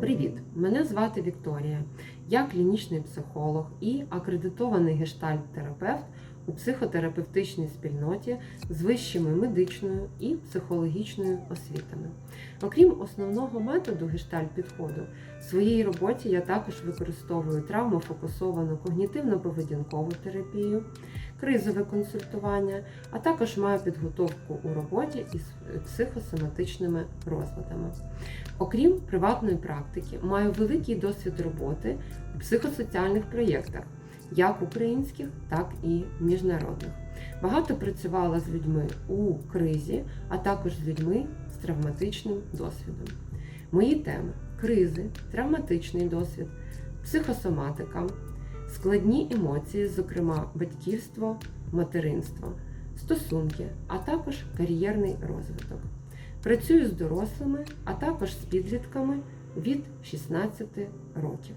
Привіт! Мене звати Вікторія. Я клінічний психолог і акредитований гештальт-терапевт у психотерапевтичній спільноті з вищими медичною і психологічною освітами. Окрім основного методу гештальт-підходу, в своїй роботі я також використовую травмофокусовану когнітивно-поведінкову терапію, кризове консультування, а також маю підготовку у роботі із психосоматичними розладами. Окрім приватної практики, маю великий досвід роботи у психосоціальних проєктах, як українських, так і міжнародних. Багато працювала з людьми у кризі, а також з людьми з травматичним досвідом. Мої теми кризи, травматичний досвід, психосоматика, складні емоції, зокрема батьківство, материнство, стосунки, а також кар'єрний розвиток. Працюю з дорослими, а також з підлітками від 16 років.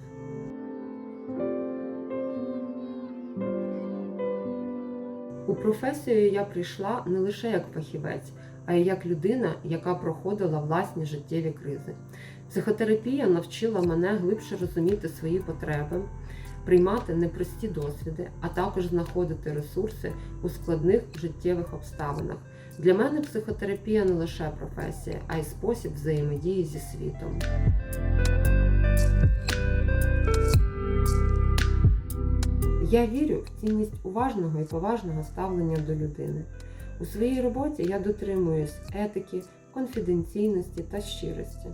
У професію я прийшла не лише як фахівець, а й як людина, яка проходила власні життєві кризи. Психотерапія навчила мене глибше розуміти свої потреби, приймати непрості досвіди, а також знаходити ресурси у складних життєвих обставинах. Для мене психотерапія не лише професія, а й спосіб взаємодії зі світом. Я вірю в цінність уважного і поважного ставлення до людини. У своїй роботі я дотримуюсь етики, конфіденційності та щирості.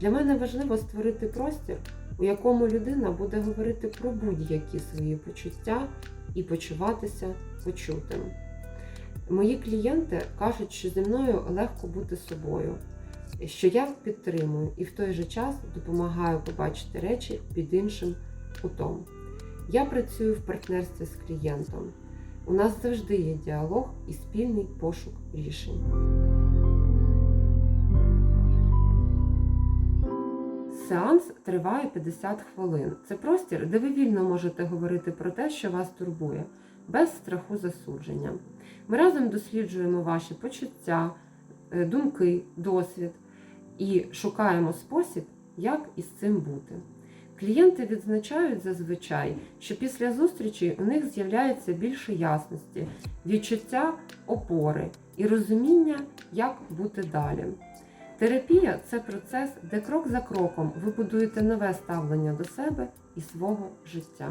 Для мене важливо створити простір, у якому людина буде говорити про будь-які свої почуття і почуватися почутим. Мої клієнти кажуть, що зі мною легко бути собою, що я підтримую і в той же час допомагаю побачити речі під іншим кутом. Я працюю в партнерстві з клієнтом. У нас завжди є діалог і спільний пошук рішень. Сеанс триває 50 хвилин. Це простір, де ви вільно можете говорити про те, що вас турбує, без страху засудження. Ми разом досліджуємо ваші почуття, е, думки, досвід і шукаємо спосіб, як із цим бути. Клієнти відзначають зазвичай, що після зустрічі у них з'являється більше ясності, відчуття опори і розуміння, як бути далі. Терапія це процес, де крок за кроком ви будуєте нове ставлення до себе і свого життя.